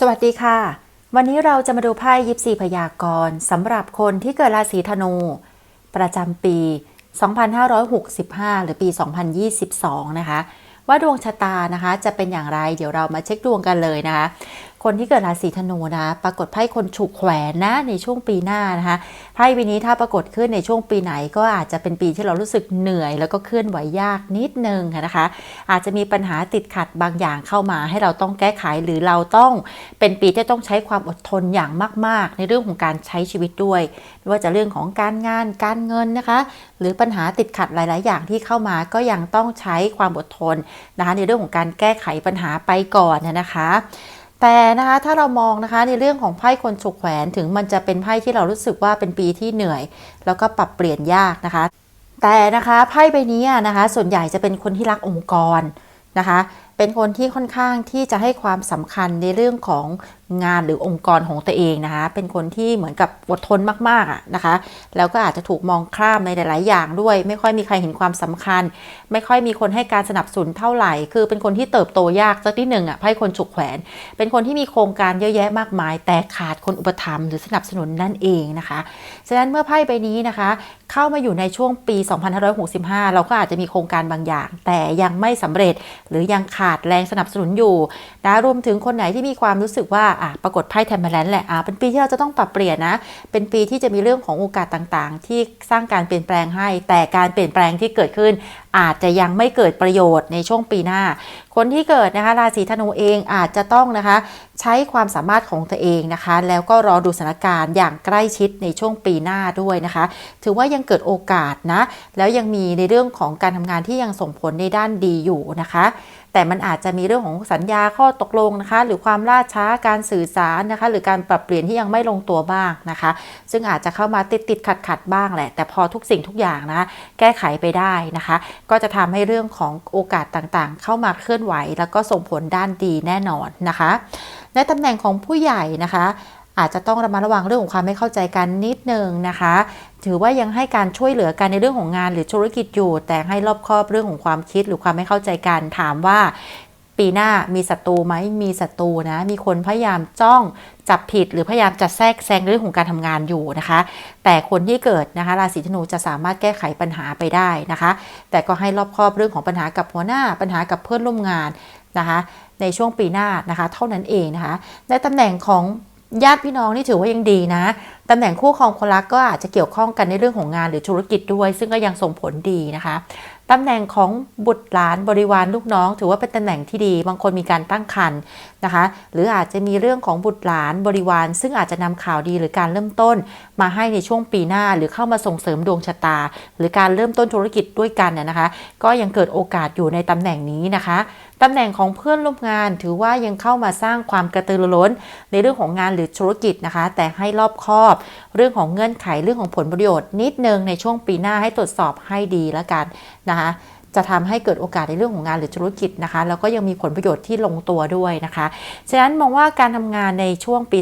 สวัสดีค่ะ วันนี้เราจะมาดูไพ่ยิปซีพยากรณ์สำหรับคนที่เกิดราศีธนู ประจำปี 2565 หรือปี 2022 นะคะ ว่าดวงชะตานะคะจะเป็นอย่างไร เดี๋ยวเรามาเช็คดวงกันเลยนะคะ คนที่เกิดราศีธนูนะ ปรากฏไพ่คนฉุกแขวนนะในช่วงปีหน้านะคะไพ่ใบนี้ถ้าปรากฏขึ้นในช่วงปีไหนก็อาจจะเป็นปีที่เรารู้สึกเหนื่อย แล้วก็เคลื่อนไหวยากนิดนึงนะคะ อาจจะมีปัญหาติดขัดบางอย่างเข้ามา ให้เราต้องแก้ไขหรือเราต้องเป็นปีที่ต้องใช้ความอดทนอย่างมาก ๆ ในเรื่องของการใช้ชีวิตด้วยไม่ว่าจะเรื่องของการงานการเงินนะคะ หรือปัญหาติดขัดหลาย ๆ อย่างที่เข้ามาก็ยังต้องใช้ความอดทนนะคะในเรื่องของการแก้ไขปัญหาไปก่อนนะคะ แต่นะคะถ้าเรามองนะคะในเรื่องของไพ่คนฉุกแขวนถึงมันจะเป็นไพ่ที่เรารู้สึกว่าเป็นปีที่เหนื่อย แล้วก็ปรับเปลี่ยนยากนะคะ แต่นะคะไพ่ใบนี้นะคะ ส่วนใหญ่จะเป็นคนที่รักองค์กรนะคะ เป็นคนที่ค่อนข้างที่จะให้ความสำคัญในเรื่องของ งานหรือองค์กรของตัวเองนะคะ เป็นคนที่เหมือนกับอดทนมากๆอะนะคะ แล้วก็อาจจะถูกมองข้ามในหลาย ๆ อย่างด้วย ไม่ค่อยมีใครเห็นความสำคัญ ไม่ค่อยมีคนให้การสนับสนุนเท่าไหร่ คือเป็นคนที่เติบโตยากสักนิดหนึ่งอะไพ่คนฉุกแขวน เป็นคนที่มีโครงการเยอะแยะมากมาย แต่ขาดคนอุปถัมภ์หรือสนับสนุนนั่นเองนะคะ ฉะนั้นเมื่อไพ่ใบนี้นะคะ เข้ามาอยู่ในช่วงปี 2565 เราก็อาจจะมีโครงการบางอย่าง แต่ยังไม่สำเร็จ หรือยังขาดแรงสนับสนุนอยู่นะรวมถึงคนไหนที่มีความรู้สึกว่าอะปรากฏไพ่แทมเบลนแหละอะเป็นปีที่เราจะต้องปรับเปลี่ยนนะ เป็นปีที่จะมีเรื่องของโอกาสต่างๆ ที่สร้างการเปลี่ยนแปลงให้ แต่การเปลี่ยนแปลงที่เกิดขึ้น อาจจะยังไม่เกิดประโยชน์ในช่วงปีหน้า คนที่เกิดนะคะราศีธนูเองอาจจะต้องนะคะ ใช้ความสามารถของตัวเองนะคะ แล้วก็รอดูสถานการณ์อย่างใกล้ชิดในช่วงปีหน้าด้วยนะคะ ถือว่ายังเกิดโอกาสนะแล้วยังมีในเรื่องของการทำงานที่ยังส่งผลในด้านดีอยู่นะคะ แต่มันอาจจะมีเรื่องของสัญญาข้อตกลงนะคะ หรือความล่าช้าการสื่อสารนะคะ หรือการปรับเปลี่ยนที่ยังไม่ลงตัวบ้างนะคะ ซึ่งอาจจะเข้ามาติดติดขัดขัดบ้างแหละ แต่พอทุกสิ่งทุกอย่างนะแก้ไขไปได้นะคะ ก็จะทำให้เรื่องของโอกาสต่างๆ เข้ามาเคลื่อนไหว แล้วก็ส่งผลด้านดีแน่นอนนะคะ ในตำแหน่งของผู้ใหญ่นะคะ อาจจะต้องระมัดระวังเรื่องของความไม่เข้าใจกันนิดนึงนะคะ ถือว่ายังให้การช่วยเหลือกันในเรื่องของงานหรือธุรกิจอยู่ แต่ให้รอบคอบเรื่องของความคิดหรือความไม่เข้าใจกันถามว่าปีหน้ามีศัตรูไหมมีศัตรูนะ มีคนพยายามจ้องจับผิดหรือพยายามจะแทรกแซงเรื่องของการทำงานอยู่นะคะ แต่คนที่เกิดนะคะราศีธนูจะสามารถแก้ไขปัญหาไปได้นะคะ แต่ก็ให้รอบคอบเรื่องของปัญหากับหัวหน้าปัญหากับเพื่อนร่วมงานนะคะ ในช่วงปีหน้านะคะ เท่านั้นเองนะคะในตำแหน่งของ ญาติพี่น้องนี่ถือว่ายังดีนะตำแหน่งคู่ครองคนรักก็อาจจะเกี่ยวข้องกันในเรื่องของงานหรือธุรกิจด้วย ซึ่งก็ยังส่งผลดีนะคะตำแหน่งของบุตรหลานบริวารลูกน้อง ถือว่าเป็นตำแหน่งที่ดี บางคนมีการตั้งครรภ์นะคะ หรืออาจจะมีเรื่องของบุตรหลานบริวาร ซึ่งอาจจะนำข่าวดีหรือการเริ่มต้น มาให้ในช่วงปีหน้าหรือเข้ามาส่งเสริมดวงชะตา หรือการเริ่มต้นธุรกิจด้วยกันน่ยนะคะ ก็ยังเกิดโอกาสอยู่ในตำแหน่งนี้นะคะ ตำแหน่งของเพื่อนร่วมงานถือว่ายังเข้ามาสร้างความกระตือรือร้น ในเรื่องของงานหรือธุรกิจนะคะ แต่ให้รอบคอบ เรื่องของเงื่อนไขเรื่องของผลประโยชน์นิดนึงในช่วงปีหน้าให้ตรวจสอบให้ดีแล้วกันนะคะจะทำให้เกิดโอกาสในเรื่องของงานหรือธุรกิจนะคะ แล้วก็ยังมีผลประโยชน์ที่ลงตัวด้วยนะคะ ฉะนั้นมองว่าการทำงานในช่วงปี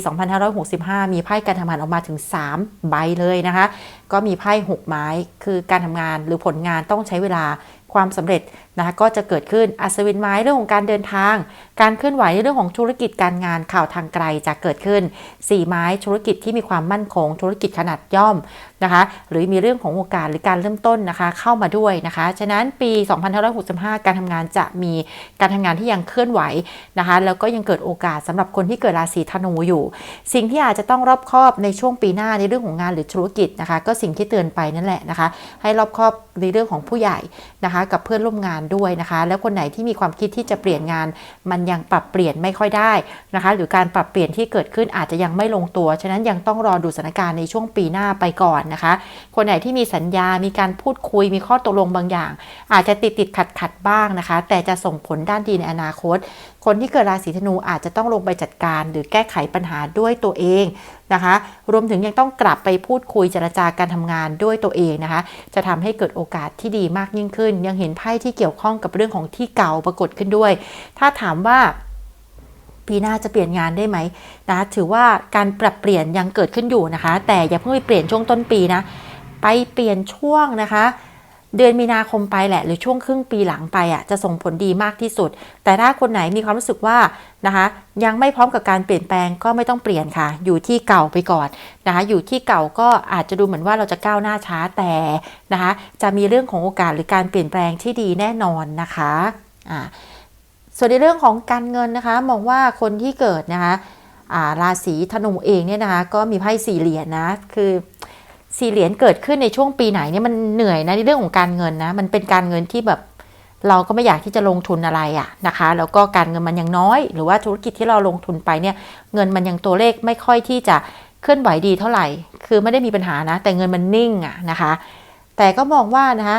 2565 มีไพ่การทำงานออกมาถึง 3 ใบเลยนะคะ ก็มีไพ่ 6 ไม้ คือการทำงานหรือผลงานต้องใช้เวลาความสำเร็จ นะคะก็จะเกิดขึ้นอัศวินไม้เรื่องของการเดินทาง การเคลื่อนไหวในเรื่องของธุรกิจการงานข่าวทางไกลจะเกิดขึ้น 4 ไม้ธุรกิจที่มีความมั่นคง ธุรกิจขนาดย่อมนะคะ หรือมีเรื่องของโอกาสหรือการเริ่มต้นนะคะ เข้ามาด้วยนะคะ ฉะนั้นปี 2565 การทำงานจะมีการทำงานที่ยังเคลื่อนไหวนะคะ แล้วก็ยังเกิดโอกาสสำหรับคนที่เกิดราศีธนูอยู่ สิ่งที่อาจจะต้องรอบคอบในช่วงปีหน้าในเรื่องของงานหรือธุรกิจนะคะ ก็สิ่งที่เตือนไปนั่นแหละนะคะ ให้รอบคอบในเรื่องของผู้ใหญ่นะคะ กับเพื่อนร่วมงานด้วยนะคะ แล้วคนไหนที่มีความคิดที่จะเปลี่ยนงาน มันยังปรับเปลี่ยนไม่ค่อยได้นะคะ หรือการปรับเปลี่ยนที่เกิดขึ้นอาจจะยังไม่ลงตัว ฉะนั้นยังต้องรอดูสถานการณ์ในช่วงปีหน้าไปก่อนนะคะ คนไหนที่มีสัญญา มีการพูดคุย มีข้อตกลงบางอย่าง อาจจะติดติดขัดขัดบ้างนะคะ แต่จะส่งผลด้านดีในอนาคต คนที่เกิดราศีธนูอาจจะต้องลงไปจัดการ หรือแก้ไขปัญหาด้วยตัวเองนะคะ รวมถึงยังต้องกลับไปพูดคุยเจรจาการทำงานด้วยตัวเองนะคะ จะทำให้เกิดโอกาสที่ดีมากยิ่งขึ้น ยังเห็นไพ่ที่เกี่ยวข้องกับเรื่องของที่เก่าปรากฏขึ้นด้วย ถ้าถามว่าปีหน้าจะเปลี่ยนงานได้ไหมนะถือว่าการปรับเปลี่ยนยังเกิดขึ้นอยู่นะคะ แต่อย่าเพิ่งไปเปลี่ยนช่วงต้นปีนะ ไปเปลี่ยนช่วงนะคะ เดือนมีนาคมไปแหละ หรือช่วงครึ่งปีหลังไปอะจะส่งผลดีมากที่สุด แต่ถ้าคนไหนมีความรู้สึกว่านะคะยังไม่พร้อมกับการเปลี่ยนแปลงก็ไม่ต้องเปลี่ยนค่ะ อยู่ที่เก่าไปก่อนนะคะอยู่ที่เก่าก็อาจจะดูเหมือนว่าเราจะก้าวหน้าช้าแต่นะคะจะมีเรื่องของโอกาสหรือการเปลี่ยนแปลงที่ดีแน่นอนนะคะอ่าส่วนในเรื่องของการเงินนะคะมองว่าคนที่เกิดนะคะอ่าราศีธนูเองเนี่ยนะคะก็มีไพ่สี่เหรียญนะคือ สี่เหรียญเกิดขึ้นในช่วงปีไหนเนี่ยมันเหนื่อยนะในเรื่องของการเงินนะ มันเป็นการเงินที่แบบเราก็ไม่อยากที่จะลงทุนอะไรอะนะคะ แล้วก็การเงินมันยังน้อย หรือว่าธุรกิจที่เราลงทุนไปเนี่ย เงินมันยังตัวเลขไม่ค่อยที่จะเคลื่อนไหวดีเท่าไหร่ คือไม่ได้มีปัญหานะ แต่เงินมันนิ่งอะนะคะ แต่ก็มองว่านะคะ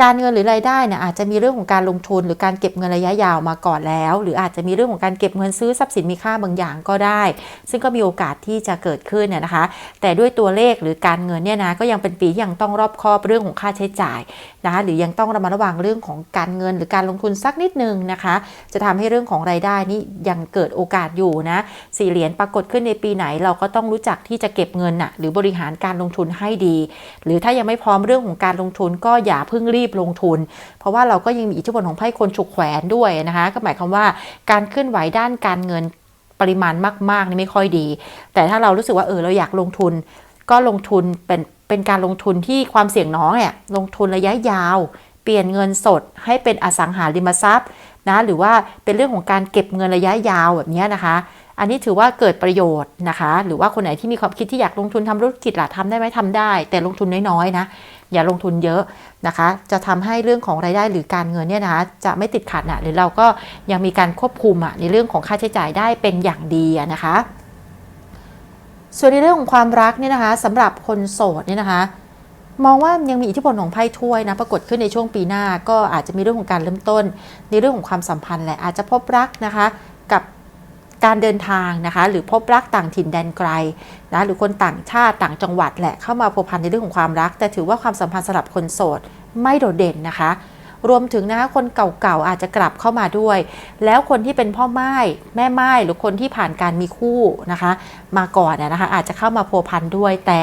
การเงินหรือรายได้เนี่ยอาจจะมีเรื่องของการลงทุนหรือการเก็บเงินระยะยาวมาก่อนแล้ว หรืออาจจะมีเรื่องของการเก็บเงินซื้อทรัพย์สินมีค่าบางอย่างก็ได้ ซึ่งก็มีโอกาสที่จะเกิดขึ้นเนี่ยนะคะ แต่ด้วยตัวเลขหรือการเงินเนี่ยนะก็ยังเป็นปีที่ยังต้องรอบคอบเรื่องของค่าใช้จ่ายนะคะหรือยังต้องระมัดระวังเรื่องของการเงินหรือการลงทุนสักนิดนึงนะคะ จะทำให้เรื่องของรายได้นี่ยังเกิดโอกาสอยู่นะสี่เหรียญปรากฏขึ้นในปีไหนเราก็ต้องรู้จักที่จะเก็บเงินน่ะหรือบริหารการลงทุนให้ดี หรือถ้ายังไม่พร้อมเรื่องของการลงทุนก็อย่าเพิ่งรีบลงทุน เพราะว่าเราก็ยังมีอิทธิพลของไพ่คนฉุกแขวนด้วยนะคะก็หมายความว่าการเคลื่อนไหวด้านการเงินปริมาณมากๆนี่ไม่ค่อยดี แต่ถ้าเรารู้สึกว่าเออเราอยากลงทุน ก็ลงทุนเป็นเป็นการลงทุนที่ความเสี่ยงน้อยเนี่ยลงทุนระยะยาว เปลี่ยนเงินสดให้เป็นอสังหาริมทรัพย์นะหรือว่าเป็นเรื่องของการเก็บเงินระยะยาวแบบนี้นะคะ อันนี้ถือว่าเกิดประโยชน์นะคะ หรือว่าคนไหนที่มีความคิดที่อยากลงทุนทำธุรกิจล่ะทำได้ไหมทำได้ แต่ลงทุนน้อยๆนะ อย่าลงทุนเยอะนะคะ จะทำให้เรื่องของรายได้หรือการเงินเนี่ยนะคะจะไม่ติดขัดนะหรือเราก็ยังมีการควบคุมอะในเรื่องของค่าใช้จ่ายได้เป็นอย่างดีนะคะ ส่วนในเรื่องของความรักเนี่ยนะคะสำหรับคนโสดเนี่ยนะคะมองว่ายังมีอิทธิพลของไพ่ถ้วยนะปรากฏขึ้นในช่วงปีหน้าก็อาจจะมีเรื่องของการเริ่มต้น ในเรื่องของความสัมพันธ์แหละอาจจะพบรักนะคะ การเดินทางนะคะหรือพบรักต่างถิ่นแดนไกลนะหรือคนต่างชาติต่างจังหวัดแหละเข้ามาพัวพันในเรื่องของความรัก แต่ถือว่าความสัมพันธ์สำหรับคนโสดไม่โดดเด่นนะคะรวมถึงนะคะคนเก่าๆอาจจะกลับเข้ามาด้วย แล้วคนที่เป็นพ่อไม้แม่ไม้หรือคนที่ผ่านการมีคู่นะคะ มาก่อนนะคะอาจจะเข้ามาพัวพันด้วยแต่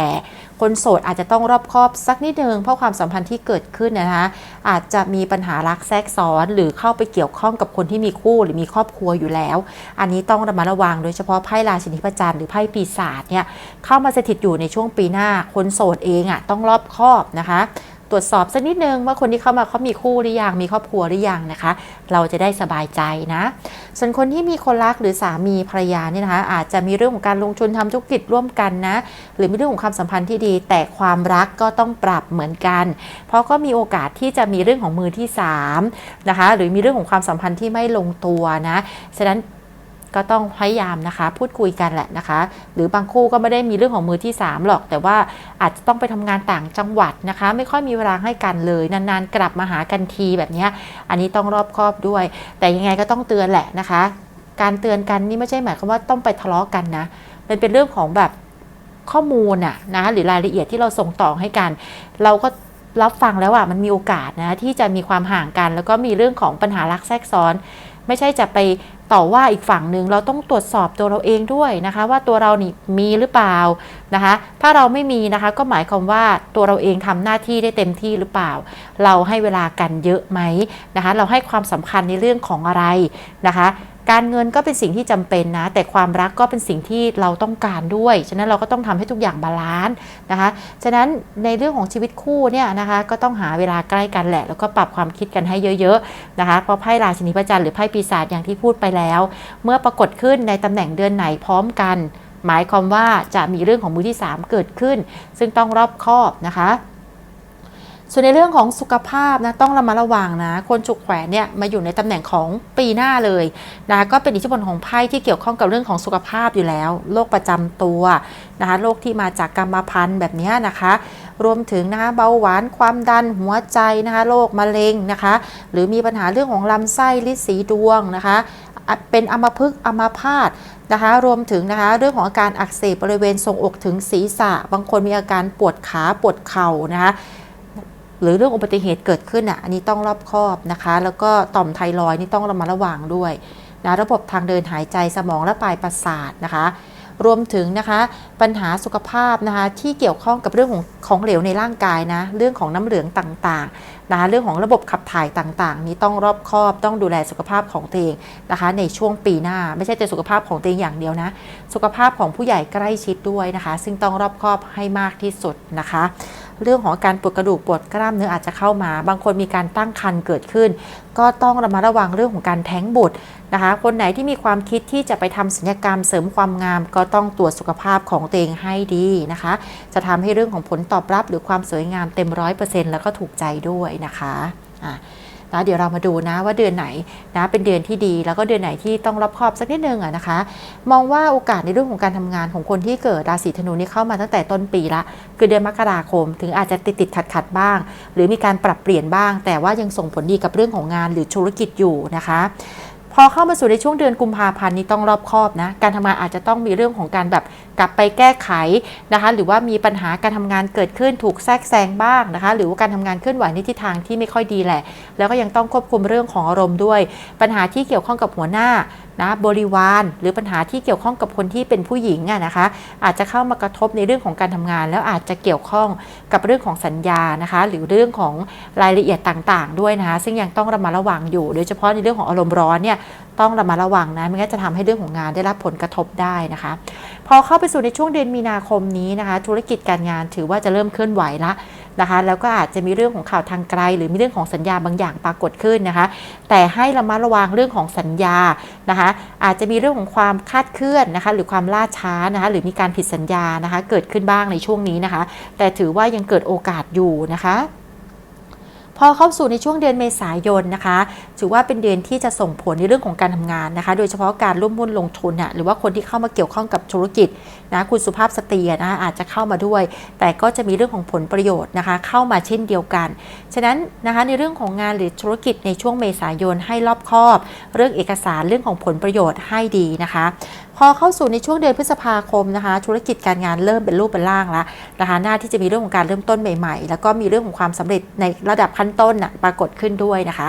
คนโสดอาจจะต้องรอบคอบสักนิดนึงเพราะความสัมพันธ์ที่เกิดขึ้นนะคะอาจจะมีปัญหารักแทรกซ้อน หรือเข้าไปเกี่ยวข้องกับคนที่มีคู่หรือมีครอบครัวอยู่แล้ว อันนี้ต้องระมัดระวังโดยเฉพาะไพ่ราชินีพระจันทร์หรือไพ่ปีศาจเนี่ยเข้ามาสถิตอยู่ในช่วงปีหน้าคนโสดเองอะต้องรอบคอบนะคะ ตรวจสอบสักนิดนึงว่าคนที่เข้ามาเขามีคู่หรือยังมีครอบครัวหรือยังนะคะ เราจะได้สบายใจนะ ส่วนคนที่มีคนรักหรือสามีภรรยาเนี่ยนะคะ อาจจะมีเรื่องของการลงทุนทำธุรกิจร่วมกันนะ หรือมีเรื่องของความสัมพันธ์ที่ดี แต่ความรักก็ต้องปรับเหมือนกัน เพราะก็มีโอกาสที่จะมีเรื่องของมือที่3นะคะหรือมีเรื่องของความสัมพันธ์ที่ไม่ลงตัวนะฉะนั้น ก็ต้องพยายามนะคะ พูดคุยกันแหละนะคะ หรือบางคู่ก็ไม่ได้มีเรื่องของมือที่ 3 หรอก แต่ว่าอาจจะต้องไปทำงานต่างจังหวัดนะคะ ไม่ค่อยมีเวลาให้กันเลย นานๆ กลับมาหากันทีแบบนี้ อันนี้ต้องรอบคอบด้วย แต่ยังไงก็ต้องเตือนแหละนะคะ การเตือนกันนี่ไม่ใช่หมายความว่าต้องไปทะเลาะกันนะมันเป็นเรื่องของแบบข้อมูลอะนะหรือรายละเอียดที่เราส่งต่อให้กัน เราก็รับฟังแล้วอะมันมีโอกาสนะที่จะมีความห่างกัน แล้วก็มีเรื่องของปัญหารักแทรกซ้อน ไม่ใช่จะไปต่อว่าอีกฝั่งหนึ่งเราต้องตรวจสอบตัวเราเองด้วยนะคะ ว่าตัวเรานี่มีหรือเปล่านะคะ ถ้าเราไม่มีนะคะก็หมายความว่าตัวเราเองทำหน้าที่ได้เต็มที่หรือเปล่า เราให้เวลากันเยอะไหมนะคะ เราให้ความสำคัญในเรื่องของอะไรนะคะ การเงินก็เป็นสิ่งที่จำเป็นนะ แต่ความรักก็เป็นสิ่งที่เราต้องการด้วย ฉะนั้นเราก็ต้องทำให้ทุกอย่างบาลานซ์นะคะ ฉะนั้นในเรื่องของชีวิตคู่เนี่ยนะคะ ก็ต้องหาเวลาใกล้กันแหละ แล้วก็ปรับความคิดกันให้เยอะๆนะคะ เพราะไพ่ราชินีพระจันทร์หรือไพ่ปีศาจอย่างที่พูดไปแล้ว เมื่อปรากฏขึ้นในตำแหน่งเดือนไหนพร้อมกัน หมายความว่าจะมีเรื่องของมือที่ 3 เกิดขึ้น ซึ่งต้องรอบคอบนะคะ ส่วนในเรื่องของสุขภาพนะต้องระมัดระวังนะ คนฉุกแขวนเนี่ยมาอยู่ในตำแหน่งของปีหน้าเลยนะก็เป็นอิทธิพลของไพ่ที่เกี่ยวข้องกับเรื่องของสุขภาพอยู่แล้วโรคประจำตัวนะคะโรคที่มาจากกรรมพันธุ์แบบนี้นะคะ รวมถึงนะคะเบาหวานความดันหัวใจนะคะโรคมะเร็งนะคะ หรือมีปัญหาเรื่องของลำไส้ลิสีดวงนะคะอะเป็นอัมพฤกษ์อัมพาตนะคะรวมถึงนะคะเรื่องของอาการอักเสบบริเวณทรงอกถึงศีรษะ บางคนมีอาการปวดขาปวดเข่านะคะ หรือเรื่องอุบัติเหตุเกิดขึ้นอะอันนี้ต้องรอบคอบนะคะ แล้วก็ต่อมไทรอยนี่ต้องระมัดระวังด้วยนะระบบทางเดินหายใจสมองและปลายประสาทนะคะ รวมถึงนะคะปัญหาสุขภาพนะคะที่เกี่ยวข้องกับเรื่องของของเหลวในร่างกายนะเรื่องของน้ำเหลืองต่างๆนะคะเรื่องของระบบขับถ่ายต่างๆ นี้ต้องรอบคอบต้องดูแลสุขภาพของตัวเองนะคะ ในช่วงปีหน้าไม่ใช่แต่สุขภาพของตัวเองอย่างเดียวนะสุขภาพของผู้ใหญ่ใกล้ชิดด้วยนะคะ ซึ่งต้องรอบคอบให้มากที่สุดนะคะ เรื่องของการปวดกระดูกปวดกล้ามเนื้ออาจจะเข้ามา บางคนมีการตั้งครรภ์เกิดขึ้น ก็ต้องระมัดระวังเรื่องของการแท้งบุตรนะคะ คนไหนที่มีความคิดที่จะไปทำศัลยกรรมเสริมความงาม ก็ต้องตรวจสุขภาพของตัวเองให้ดีนะคะ จะทำให้เรื่องของผลตอบรับหรือความสวยงามเต็มร้อยเปอร์เซ็นต์แล้วก็ถูกใจด้วยนะคะอะ แล้วเดี๋ยวเรามาดูนะว่าเดือนไหนนะเป็นเดือนที่ดี แล้วก็เดือนไหนที่ต้องรอบคอบสักนิดนึงอะนะคะ มองว่าโอกาสในเรื่องของการทำงานของคนที่เกิดราศีธนูนี่เข้ามาตั้งแต่ต้นปีละ คือเดือนมกราคม ถึงอาจจะติดติดขัดขัดบ้าง หรือมีการปรับเปลี่ยนบ้าง แต่ว่ายังส่งผลดีกับเรื่องของงานหรือธุรกิจอยู่นะคะพอเข้ามาสู่ในช่วงเดือนกุมภาพันธ์นี้ต้องรอบคอบนะ การทำงานอาจจะต้องมีเรื่องของการแบบ กลับไปแก้ไขนะคะ หรือว่ามีปัญหาการทำงานเกิดขึ้นถูกแทรกแซงบ้างนะคะ หรือว่าการทำงานเคลื่อนไหวในทิศทางที่ไม่ค่อยดีแหละ แล้วก็ยังต้องควบคุมเรื่องของอารมณ์ด้วย ปัญหาที่เกี่ยวข้องกับหัวหน้านะบริวารหรือปัญหาที่เกี่ยวข้องกับคนที่เป็นผู้หญิงอะนะคะ อาจจะเข้ามากระทบในเรื่องของการทำงาน แล้วอาจจะเกี่ยวข้องกับเรื่องของสัญญานะคะ หรือเรื่องของรายละเอียดต่างๆ ด้วยนะคะซึ่งยังต้องระมัดระวังอยู่ โดยเฉพาะในเรื่องของอารมณ์ร้อนเนี่ย ต้องระมัดระวังนะไม่งั้นจะทำให้เรื่องของงานได้รับผลกระทบได้นะคะ พอเข้าไปสู่ในช่วงเดือนมีนาคมนี้นะคะ ธุรกิจการงานถือว่าจะเริ่มเคลื่อนไหวละนะคะ แล้วก็อาจจะมีเรื่องของข่าวทางไกล หรือมีเรื่องของสัญญาบางอย่างปรากฏขึ้นนะคะ แต่ให้ระมัดระวังเรื่องของสัญญานะคะ อาจจะมีเรื่องของความคาดเคลื่อนนะคะ หรือความล่าช้านะคะ หรือมีการผิดสัญญานะคะ เกิดขึ้นบ้างในช่วงนี้นะคะ แต่ถือว่ายังเกิดโอกาสอยู่นะคะ พอเข้าสู่ในช่วงเดือนเมษายนนะคะ ถือว่าเป็นเดือนที่จะส่งผลในเรื่องของการทำงานนะคะ โดยเฉพาะการร่วมหุ้นลงทุนน่ะหรือว่าคนที่เข้ามาเกี่ยวข้องกับธุรกิจนะคุณสุภาพสตรีนะคะอาจจะเข้ามาด้วย แต่ก็จะมีเรื่องของผลประโยชน์นะคะ เข้ามาเช่นเดียวกัน ฉะนั้นนะคะในเรื่องของงานหรือธุรกิจในช่วงเมษายนให้รอบคอบ เรื่องเอกสารเรื่องของผลประโยชน์ให้ดีนะคะ พอเข้าสู่ในช่วงเดือนพฤษภาคมนะคะ ธุรกิจการงานเริ่มเป็นรูปเป็นร่างแล้วนะคะหน้าที่จะมีเรื่องของการเริ่มต้นใหม่ ๆ แล้วก็มีเรื่องของความสำเร็จในระดับขั้นต้นน่ะปรากฏขึ้นด้วยนะคะ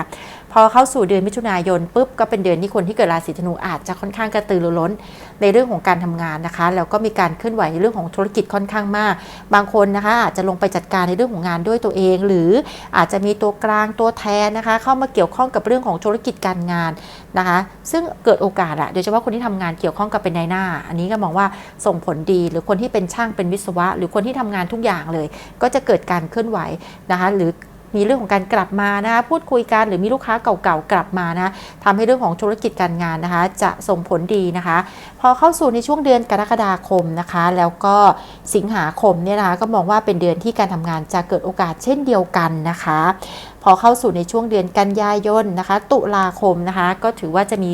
พอเข้าสู่เดือนมิถุนายนปุ๊บก็เป็นเดือนที่คนที่เกิดราศีธนูอาจจะค่อนข้างกระตือรือร้นในเรื่องของการทำงานนะคะ แล้วก็มีการเคลื่อนไหวในเรื่องของธุรกิจค่อนข้างมาก บางคนนะคะอาจจะลงไปจัดการในเรื่องของงานด้วยตัวเอง หรืออาจจะมีตัวกลางตัวแทนนะคะ เข้ามาเกี่ยวข้องกับเรื่องของธุรกิจการงานนะคะ ซึ่งเกิดโอกาสอะโดยเฉพาะคนที่ทำงานเกี่ยวข้องกับเป็นนายหน้า อันนี้ก็มองว่าส่งผลดีหรือคนที่เป็นช่างเป็นวิศวะ หรือคนที่ทำงานทุกอย่างเลย ก็จะเกิดการเคลื่อนไหวนะคะ หรือ มีเรื่องของการกลับมานะคะพูดคุยกันหรือมีลูกค้าเก่าๆกลับมานะทำให้เรื่องของธุรกิจการงานนะคะ จะส่งผลดีนะคะ พอเข้าสู่ในช่วงเดือนกรกฎาคมนะคะ แล้วก็สิงหาคมเนี่ยนะคะก็มองว่าเป็นเดือนที่การทำงานจะเกิดโอกาสเช่นเดียวกันนะคะ พอเข้าสู่ในช่วงเดือนกันยายนนะคะ ตุลาคมนะคะ ก็ถือว่าจะมี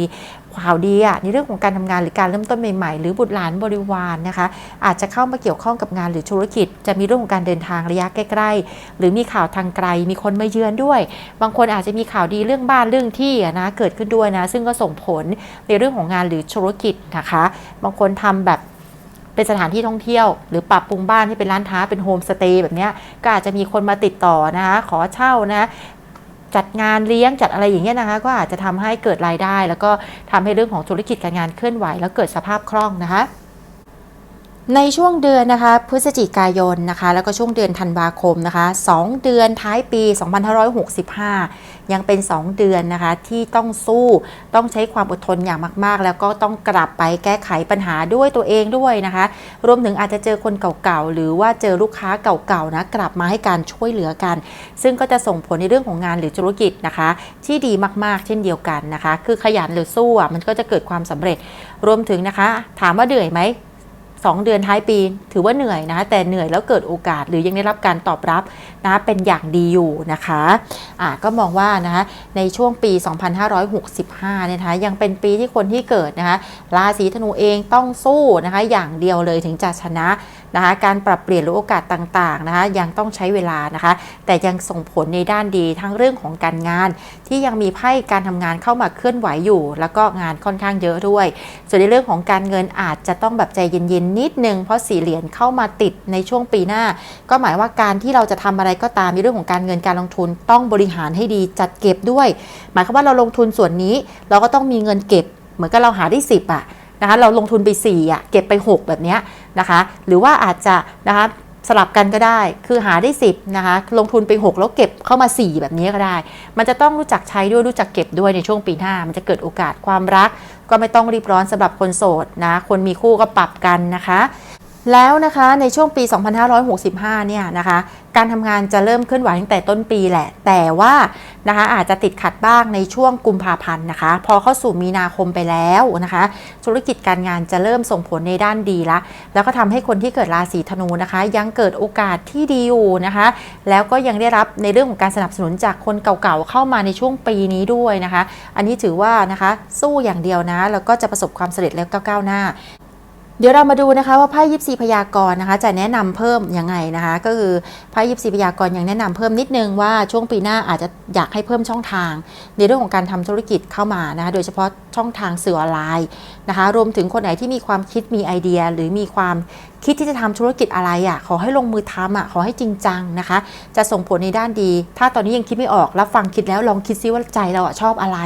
ข่าวดีอะในเรื่องของการทำงานหรือการเริ่มต้นใหม่ๆ หรือบุตรหลานบริวารนะคะ อาจจะเข้ามาเกี่ยวข้องกับงานหรือธุรกิจ จะมีเรื่องของการเดินทางระยะใกล้ๆ หรือมีข่าวทางไกล มีคนมาเยือนด้วย บางคนอาจจะมีข่าวดีเรื่องบ้านเรื่องที่นะเกิดขึ้นด้วยนะ ซึ่งก็ส่งผลในเรื่องของงานหรือธุรกิจนะคะ บางคนทำแบบเป็นสถานที่ท่องเที่ยว หรือปรับปรุงบ้านให้เป็นร้านค้าเป็นโฮมสเตย์แบบนี้ก็อาจจะมีคนมาติดต่อนะคะขอเช่านะ จัดงานเลี้ยงจัดอะไรอย่างเงี้ยนะคะ ก็อาจจะทำให้เกิดรายได้ แล้วก็ทำให้เรื่องของธุรกิจการงานเคลื่อนไหว แล้วเกิดสภาพคล่องนะคะ ในช่วงเดือนนะคะพฤศจิกายนนะคะ แล้วก็ช่วงเดือนธันวาคมนะคะ 2 เดือนท้ายปี 2565 ยังเป็น 2 เดือนนะคะที่ต้องสู้ต้องใช้ความอดทนอย่างมาก ๆ แล้วก็ต้องกลับไปแก้ไขปัญหาด้วยตัวเองด้วยนะคะ รวมถึงอาจจะเจอคนเก่าๆ หรือว่าเจอลูกค้าเก่าๆนะกลับมาให้การช่วยเหลือกัน ซึ่งก็จะส่งผลในเรื่องของงานหรือธุรกิจนะคะ ที่ดีมากๆ เช่นเดียวกันนะคะ คือขยันหรือสู้อะมันก็จะเกิดความสำเร็จรวมถึงนะคะ ถามว่าเหนื่อยไหม 2 เดือนท้ายปี ถือว่าเหนื่อยนะ แต่เหนื่อยแล้วเกิดโอกาสหรือยังได้รับการตอบรับนะเป็นอย่างดีอยู่นะคะอะก็มองว่านะคะในช่วงปี 2565เนี่ยนะคะยังเป็นปีที่คนที่เกิดนะคะราศีธนูเองต้องสู้นะคะอย่างเดียวเลยถึงจะชนะนะคะการปรับเปลี่ยนหรือโอกาสต่างๆนะคะยังต้องใช้เวลานะคะ แต่ยังส่งผลในด้านดีทั้งเรื่องของการงานที่ยังมีไพ่การทำงานเข้ามาเคลื่อนไหวอยู่ แล้วก็งานค่อนข้างเยอะด้วย ส่วนในเรื่องของการเงินอาจจะต้องแบบใจเย็นๆนิดนึงเพราะสี่เหรียญเข้ามาติดในช่วงปีหน้า ก็หมายว่าการที่เราจะทำอะไรก็ตามในเรื่องของการเงินการลงทุนต้องบริหารให้ดีจัดเก็บด้วย หมายความว่าเราลงทุนส่วนนี้ เราก็ต้องมีเงินเก็บ เหมือนกับเราหาได้สิบอะนะคะเราลงทุนไป4อะเก็บไป 6 แบบเนี้ยนะคะ หรือว่าอาจจะนะคะ สลับกันก็ได้ คือหาได้ 10 นะคะ ลงทุนไป 6 แล้วเก็บเข้ามา 4 แบบนี้ก็ได้ มันจะต้องรู้จักใช้ด้วยรู้จักเก็บด้วยในช่วงปีหน้า มันจะเกิดโอกาสความรัก ก็ไม่ต้องรีบร้อนสำหรับคนโสดนะ คนมีคู่ก็ปรับกันนะคะ แล้วนะคะในช่วงปี 2565 เนี่ยนะคะ การทำงานจะเริ่มเคลื่อนไหวตั้งแต่ต้นปีแหละ แต่ว่า นะคะ อาจจะติดขัดบ้างในช่วงกุมภาพันธ์นะคะ พอเข้าสู่มีนาคมไปแล้วนะคะ ธุรกิจการงานจะเริ่มส่งผลในด้านดีละ แล้วก็ทำให้คนที่เกิดราศีธนูนะคะ ยังเกิดโอกาสที่ดีอยู่นะคะ แล้วก็ยังได้รับในเรื่องของการสนับสนุนจากคนเก่าๆเข้ามาในช่วงปีนี้ด้วยนะคะ อันนี้ถือว่านะคะสู้อย่างเดียวนะแล้วก็จะประสบความสำเร็จแล้วก้าวหน้า เดี๋ยวเรามาดูนะคะว่าไพ่ยิปซีพยากรณ์นะคะ จะแนะนำเพิ่มยังไงนะคะ ก็คือไพ่ยิปซีพยากรณ์ยังแนะนำเพิ่มนิดนึงว่าช่วงปีหน้าอาจจะอยากให้เพิ่มช่องทาง ในเรื่องของการทำธุรกิจเข้ามานะคะโดยเฉพาะช่องทางสื่อออนไลน์ นะคะ รวมถึงคนไหนที่มีความคิดมีไอเดีย หรือมีความคิดที่จะทำธุรกิจอะไรอะ่ะขอให้ลงมือทำอะขอให้จริงจังนะคะ จะส่งผลในด้านดี ถ้าตอนนี้ยังคิดไม่ออกรับฟังคิดแล้วลองคิดซิว่าใจเราอะชอบอะไร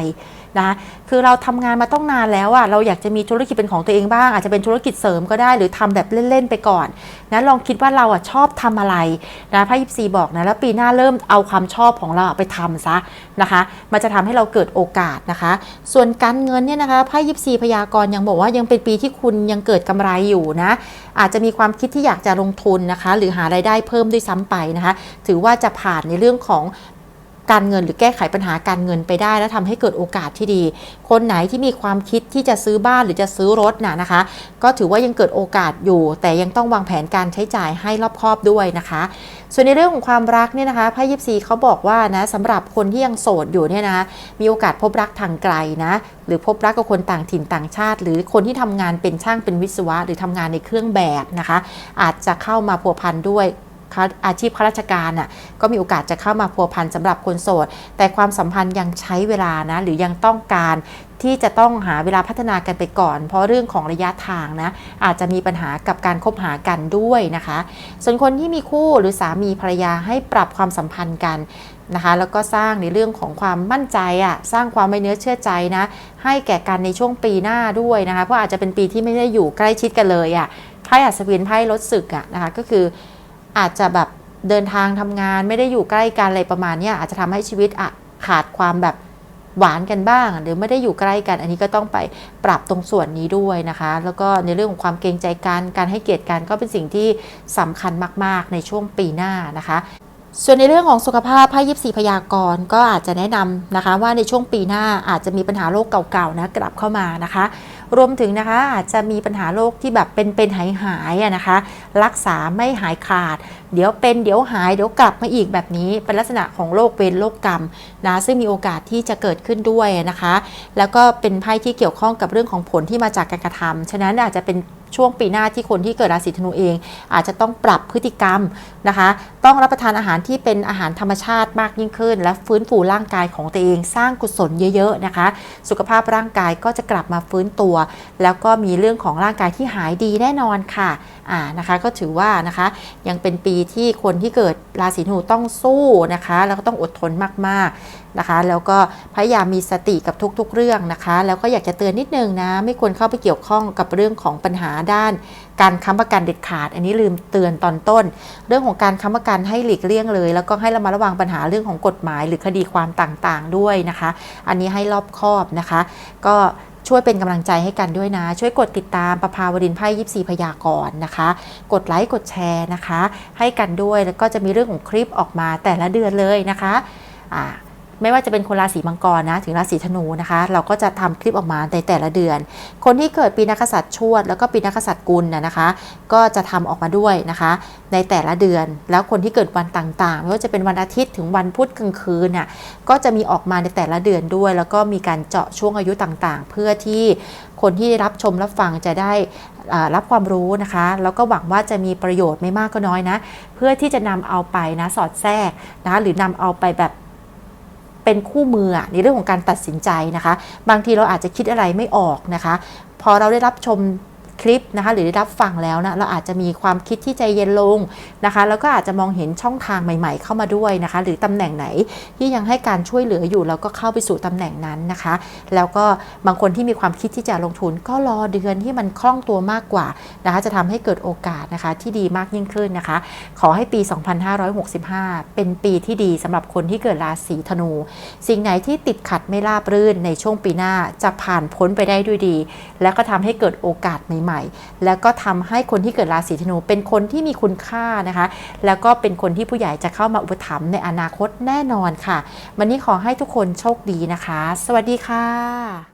นะคือเราทำงานมาต้องนานแล้วอะเราอยากจะมีธุรกิจเป็นของตัวเองบ้าง อาจจะเป็นธุรกิจเสริมก็ได้ หรือทำแบบเล่นๆไปก่อนนะลองคิดว่าเราอะชอบทำอะไรนะพระยิปซีบอกนะแล้วปีหน้าเริ่มเอาความชอบของเราไปทำซะนะคะ มันจะทำให้เราเกิดโอกาสนะคะ ส่วนการเงินเนี่ยนะคะไพ่ยิปซีพยากรณ์ยังบอกว่ายังเป็นปีที่คุณยังเกิดกำไรอยู่นะ อาจจะมีความคิดที่อยากจะลงทุนนะคะ หรือหารายได้เพิ่มด้วยซ้ำไปนะคะ ถือว่าจะผ่านในเรื่องของ การเงินหรือแก้ไขปัญหาการเงินไปได้ แล้วทำให้เกิดโอกาสที่ดี คนไหนที่มีความคิดที่จะซื้อบ้านหรือจะซื้อรถน่ะนะคะ ก็ถือว่ายังเกิดโอกาสอยู่ แต่ยังต้องวางแผนการใช้จ่ายให้รอบคอบด้วยนะคะ ส่วนในเรื่องของความรักเนี่ยนะคะไพ่ยิปซีเขาบอกว่านะสำหรับคนที่ยังโสดอยู่เนี่ยนะมีโอกาสพบรักทางไกลนะหรือพบรักกับคนต่างถิ่นต่างชาติ หรือคนที่ทำงานเป็นช่างเป็นวิศวะ หรือทำงานในเครื่องแบบนะคะ อาจจะเข้ามาพัวพันด้วย อาชีพข้าราชการน่ะก็มีโอกาสจะเข้ามาพัวพันสำหรับคนโสด แต่ความสัมพันธ์ยังใช้เวลานะหรือยังต้องการที่จะต้องหาเวลาพัฒนากันไปก่อน เพราะเรื่องของระยะทางนะ อาจจะมีปัญหากับการคบหากันด้วยนะคะ ส่วนคนที่มีคู่หรือสามีภรรยาให้ปรับความสัมพันธ์กันนะคะแล้วก็สร้างในเรื่องของความมั่นใจอะสร้างความไม่เนื้อเชื่อใจนะให้แก่กันในช่วงปีหน้าด้วยนะคะเพราะอาจจะเป็นปีที่ไม่ได้อยู่ใกล้ชิดกันเลยอะไพ่อัศวินไพ่ลดศึกอะนะคะก็คือ อาจจะแบบเดินทางทำงานไม่ได้อยู่ใกล้กันอะไรประมาณนี้อาจจะทำให้ชีวิตขาดความแบบหวานกันบ้าง หรือไม่ได้อยู่ใกล้กัน อันนี้ก็ต้องไปปรับตรงส่วนนี้ด้วยนะคะ แล้วก็ในเรื่องของความเกรงใจกันการให้เกียรติกันก็เป็นสิ่งที่สำคัญมาก ๆ ในช่วงปีหน้านะคะ ส่วนในเรื่องของสุขภาพไพ่ยิปซีพยากรณ์ก็อาจจะแนะนำนะคะ ว่าในช่วงปีหน้าอาจจะมีปัญหาโรคเก่าๆนะกลับเข้ามานะคะ รวมถึงนะคะอาจจะมีปัญหาโรคที่แบบเป็นเป็นหายหายๆนะคะ รักษาไม่หายขาด เดี๋ยวเป็นเดี๋ยวหายเดี๋ยวกลับมาอีกแบบนี้ เป็นลักษณะของโรคเวรโรคกรรมนะซึ่งมีโอกาสที่จะเกิดขึ้นด้วยนะคะ แล้วก็เป็นไพ่ที่เกี่ยวข้องกับเรื่องของผลที่มาจากการกระทำฉะนั้นอาจจะเป็นช่วงปีหน้าที่คนที่เกิดราศีธนูเอง อาจจะต้องปรับพฤติกรรมนะคะ ต้องรับประทานอาหารที่เป็นอาหารธรรมชาติมากยิ่งขึ้น และฟื้นฟูร่างกายของตัวเอง สร้างกุศลเยอะๆนะคะ สุขภาพร่างกายก็จะกลับมาฟื้นตัว แล้วก็มีเรื่องของร่างกายที่หายดีแน่นอนค่ะอ่านะคะก็ถือว่านะคะยังเป็นปีที่คนที่เกิดราศีธนูต้องสู้นะคะ แล้วก็ต้องอดทนมากๆนะคะ แล้วก็พยายามมีสติกับทุกๆเรื่องนะคะ แล้วก็อยากจะเตือนนิดนึงนะไม่ควรเข้าไปเกี่ยวข้องกับเรื่องของปัญหาด้านการค้ำประกันเด็ดขาด อันนี้ลืมเตือนตอนต้น เรื่องของการค้ำประกันให้หลีกเลี่ยงเลย แล้วก็ให้ระมัดระวังปัญหาเรื่องของกฎหมาย หรือคดีความต่างๆด้วยนะคะ อันนี้ให้รอบคอบนะคะ ก็ ช่วยเป็นกำลังใจให้กันด้วยนะ ช่วยกดติดตามประภาวดินไพ่ยิปซีพยากรณ์นะคะ กดไลค์กดแชร์นะคะ ให้กันด้วยแล้วก็จะมีเรื่องของคลิปออกมาแต่ละเดือนเลยนะคะอ่า ไม่ว่าจะเป็นคนราศีมังกรนะถึงราศีธนูนะคะ เราก็จะทำคลิปออกมาในแต่ละเดือน คนที่เกิดปีนักษัตริย์ชวด แล้วก็ปีนักษัตริย์กุลนะคะ ก็จะทำออกมาด้วยนะคะ ในแต่ละเดือน แล้วคนที่เกิดวันต่างๆไม่ว่าจะเป็นวันอาทิตย์ถึงวันพุธกลางคืนน่ะก็จะมีออกมาในแต่ละเดือนด้วย แล้วก็มีการเจาะช่วงอายุต่างๆ เพื่อที่คนที่ได้รับชมรับฟังจะได้รับความรู้นะคะ แล้วก็หวังว่าจะมีประโยชน์ไม่มากก็น้อยนะ เพื่อที่จะนำเอาไปนะสอดแทรกนะคะหรือนำเอาไปแบบ เป็นคู่มือในเรื่องของการตัดสินใจนะคะ บางทีเราอาจจะคิดอะไรไม่ออกนะคะ พอเราได้รับชม คลิปนะคะหรือได้รับฟังแล้วนะเราอาจจะมีความคิดที่ใจเย็นลงนะคะแล้วก็อาจจะมองเห็นช่องทางใหม่ๆ เข้ามาด้วยนะคะ หรือตำแหน่งไหนที่ยังให้การช่วยเหลืออยู่เราก็เข้าไปสู่ตำแหน่งนั้นนะคะ แล้วก็บางคนที่มีความคิดที่จะลงทุนก็รอเดือนที่มันคล่องตัวมากกว่านะคะจะทำให้เกิดโอกาสนะคะที่ดีมากยิ่งขึ้นนะคะ ขอให้ปี 2565 เป็นปีที่ดีสำหรับคนที่เกิดราศีธนู สิ่งไหนที่ติดขัดไม่ราบรื่นในช่วงปีหน้าจะผ่านพ้นไปได้ด้วยดี แล้วก็ทำให้เกิดโอกาสใหม่ๆแล้วก็ทำให้คนที่เกิดราศีธนู เป็นคนที่มีคุณค่านะคะ แล้วก็เป็นคนที่ผู้ใหญ่จะเข้ามาอุปถัมภ์ในอนาคตแน่นอนค่ะ วันนี้ขอให้ทุกคนโชคดีนะคะ สวัสดีค่ะ